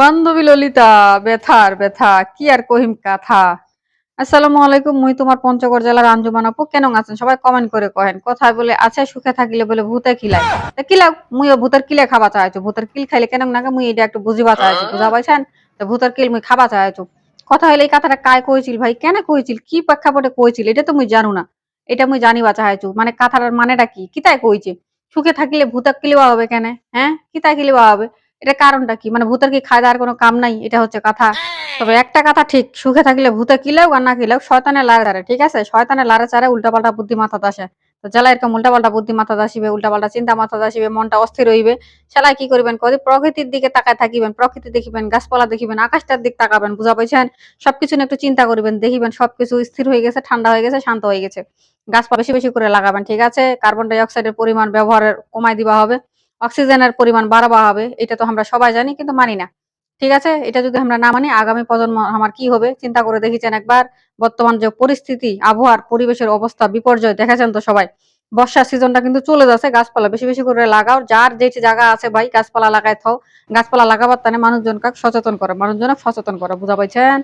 বান্ধবী ললিতা, ব্যথার ব্যথা, কি আর কহিম কাথা? আসসালামু আলাইকুম, মুই তোমার পঞ্চগড় জেলার আঞ্জুমান আপু। কেন আছেন? সবাই কমেন্ট করে কহেন। কথায় বলে আছে সুখে থাকিলে বলে ভূতে কিলাই তা কিলাও মুইও ভূতের কিলে খাবা চাইছো? ভূতের কিল খাইলে কেন নাগে মুই এটা একটু বুঝিবা চাইছো, বুঝা পাইছেন? ভূতের কিল মুই খাবা চাইছো। কথা হইলে এই কথাটা কায় কইছিল ভাই? কেন কইছিল? কি প্রেক্ষাপটে কইছিল? এটা তো মুই জানু না। এটা মুই জানিবা চাইছো। মানে কথাটার মানেটা কি? কিতায় কইছে? সুখে থাকিলে ভূতের কিলিবা হবে কেন? হ্যাঁ? কিতায় কিলিবা হবে? এটা কারণটা কি? মানে ভূতের কি খায় দেওয়ার কোনো কাম নাই? এটা হচ্ছে কথা। তবে একটা কথা ঠিক, সুখে থাকলে ভূতে কিলেও আর না কিলেও শয়তানের লাড়ে ধরে, ঠিক আছে? শয়তানের লাড়ে চারে উল্টাপাল্টা বুদ্ধি মাথা আসে। তো জেলা এরকম উল্টাপাল্টা বুদ্ধি মাথা আসিবে, উল্টাপাল্টা চিন্তা মাথা আসিবে, মনটা অস্থির হইবে। সেলাই কি করবেন? কদি প্রকৃতির দিকে তাকায় থাকিবেন, প্রকৃতি দেখিবেন, গাছপালা দেখিবেন, আকাশটার দিক তাকাবেন, বুঝা পাইছেন? সবকিছু নিয়ে একটু চিন্তা করবেন, দেখিবেন সবকিছু স্থির হয়ে গেছে, ঠান্ডা হয়ে গেছে, শান্ত হয়ে গেছে। গাছপালা বেশি বেশি করে লাগাবেন, ঠিক আছে? কার্বন ডাই অক্সাইডের পরিমাণ ব্যবহারের কমাই দিবা হবে। অক্সিজেনের পরিমাণ বাড়াবা হবে, এটা তো আমরা সবাই জানি কিন্তু মানি না। ঠিক আছে? এটা যদি আমরা না মানি, আগামী প্রজন্ম আমার কি হবে? চিন্তা করে দেখেছেন একবার, বর্তমান যে পরিস্থিতি, আবহাওয়ার, পরিবেশের অবস্থা, বিপর্যয়, দেখেছেন তো সবাই? বর্ষার সিজনটা কিন্তু চলে যাচ্ছে, গাছপালা বেশি বেশি করে লাগাও, যার যে জায়গা আছে ভাই, গাছপালা লাগাই থাও। গাছপালা লাগাবার তানে মানুষজনকে সচেতন করে, মানুষজনকে সচেতন করে, বুঝা পাইছেন?